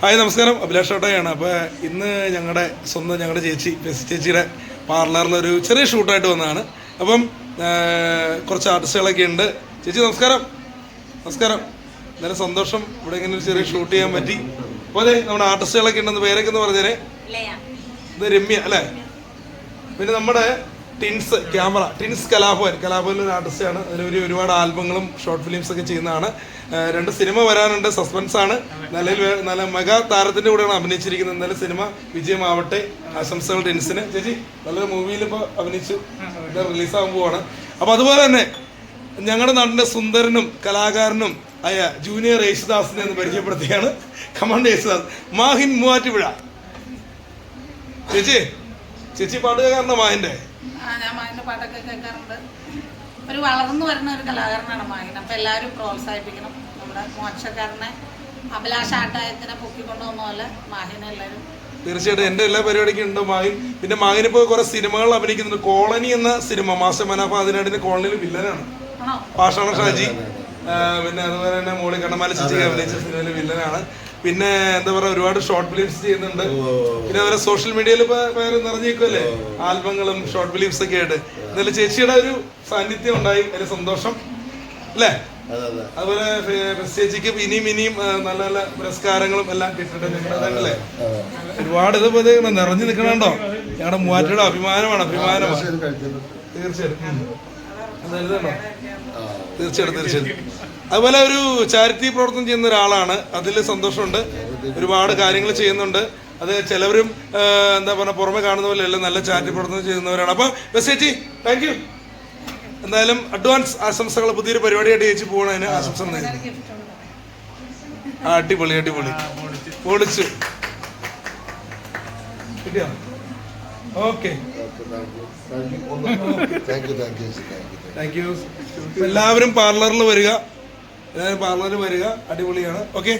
Hi നമസ്കാരം. അഭിലാഷ് ഓട്ടോയാണ് അപ്പോൾ ഇന്ന് ഞങ്ങളുടെ സ്വന്തം ഞങ്ങളുടെ ചേച്ചി ബെസ് ചേച്ചിയുടെ പാർലറിലൊരു ചെറിയ ഷൂട്ടായിട്ട് വന്നതാണ്. അപ്പം കുറച്ച് ആർട്ടിസ്റ്റുകളൊക്കെ ഉണ്ട്. ചേച്ചി നമസ്കാരം. നമസ്കാരം. നല്ല സന്തോഷം. ഇവിടെ ഇങ്ങനെ ഒരു ചെറിയ ഷൂട്ട് ചെയ്യാൻ പറ്റി. അതെ നമ്മുടെ ആർട്ടിസ്റ്റുകളൊക്കെ ഉണ്ടെന്ന് പേരൊക്കെ എന്ന് പറഞ്ഞേരെ. ഇത് രമ്യ അല്ലേ? പിന്നെ നമ്മുടെ ടിൻസ് ക്യാമറ ടിൻസ് കലാഭവൻ. കലാഭവൻ ഒരു ആർട്ടിസ്റ്റാണ് അതിലൊരു ഒരുപാട് ആൽബങ്ങളും ഷോർട്ട് ഫിലിംസ് ഒക്കെ ചെയ്യുന്നതാണ്. രണ്ട് സിനിമ വരാനുണ്ട്. സസ്പെൻസ് ആണ്. നല്ല നല്ല മെഗാ താരത്തിന്റെ കൂടെയാണ് അഭിനയിച്ചിരിക്കുന്നത്. നല്ല സിനിമ വിജയമാവട്ടെ. ആശംസകൾ ടിൻസിന്. ചേച്ചി നല്ലൊരു മൂവിയിൽ ഇപ്പോൾ അഭിനയിച്ചു റിലീസാകാൻ പോവാണ്. അപ്പോൾ അതുപോലെ തന്നെ ഞങ്ങളുടെ നാടിന്റെ സുന്ദരനും കലാകാരനും ആയ ജൂനിയർ യേശുദാസിനെ എന്ന് പരിചയപ്പെടുത്തിയാണ്. കമാൻഡ് യേശുദാസ്. മാഹിൻ മൂവാറ്റുപുഴ. ചേച്ചി ചേച്ചി പാട്ടുകാരനാ മാഹിന്റെ ആ ഞാൻ മാഹിന്റെ പാട്ടൊക്കെ കേൾക്കാറുണ്ട്. ഒരു വളർന്നു വരുന്ന ഒരു കലാകാരനാണ് മാഹിൻ അപ്പം എല്ലാവരും പ്രോത്സാഹിപ്പിക്കണം. നമ്മുടെ മോക്ഷക്കാരനെ അഭിലാഷ ആട്ടായത്തിനെ പൊക്കിക്കൊണ്ടുവന്ന പോലെ മാഹിനെ എല്ലാവരും തീർച്ചയായിട്ടും എന്റെ എല്ലാ പരിപാടിക്കും ഉണ്ട് മാഹിൻ. പിന്നെ മാഹിന് ഇപ്പോൾ കുറെ സിനിമകൾ അഭിനയിക്കുന്നുണ്ട്. കോളനി എന്ന സിനിമ മാസ്റ്റർ മനാഫ അതിനായിട്ട് കോളനിയിൽ വില്ലനാണ്. പാഷാണ ഷാജി. പിന്നെ അതുപോലെ തന്നെ മോളി കണ്ണമാല ചേച്ചിക്ക് അഭിനയിച്ച സിനിമയിൽ വില്ലനാണ്. പിന്നെ എന്താ പറയാ ഒരുപാട് ഷോർട്ട് ഫിലിംസ് ചെയ്യുന്നുണ്ട്. പിന്നെ അവരെ സോഷ്യൽ മീഡിയയിൽ നിറഞ്ഞേക്കുമല്ലേ ആൽബങ്ങളും ഷോർട്ട് ഫിലിംസ് ഒക്കെ ആയിട്ട്. എന്നാലും ചേച്ചിയുടെ ഒരു സാന്നിധ്യം ഉണ്ടായി അതിന് സന്തോഷം. അല്ലേ? അതെ അതെ. അതുപോലെ ചേച്ചിക്ക് ഇനിയും ഇനിയും നല്ല നല്ല പുരസ്കാരങ്ങളും എല്ലാം കിട്ടട്ടെ അല്ലേ? ഒരുപാട് ഇത് ഇപ്പൊ ഇത് ഇങ്ങനെ നിറഞ്ഞു നിൽക്കണുണ്ടോ? ഞങ്ങളുടെ മൂവാറ്റയുടെ അഭിമാനമാണ് അഭിമാനമാണ്. തീർച്ചയായിട്ടും. തീർച്ചയായിട്ടും തീർച്ചയായിട്ടും. അതുപോലെ ഒരു ചാരിറ്റി പ്രവർത്തനം ചെയ്യുന്ന ഒരാളാണ്. അതിൽ സന്തോഷമുണ്ട്. ഒരുപാട് കാര്യങ്ങൾ ചെയ്യുന്നുണ്ട്. അത് ചിലവരും എന്താ പറയുക പുറമെ കാണുന്ന പോലെ അല്ല നല്ല ചാരിറ്റി പ്രവർത്തനം ചെയ്യുന്നവരാണ്. അപ്പോൾ ബസ് ചേച്ചി താങ്ക് യു എന്തായാലും അഡ്വാൻസ് ആശംസകൾ പുതിയൊരു പരിപാടിയായിട്ട് ചേച്ചി പോകണതിന് ആശംസ അടിപൊളി അടിപൊളി. പൊളിച്ചു. കിട്ടിയോ? ഓക്കെ താങ്ക് യു എല്ലാവരും പാർലറിൽ വരിക. എല്ലാവരും പാർലറിൽ വരിക. അടിപൊളിയാണ്. ഓക്കെ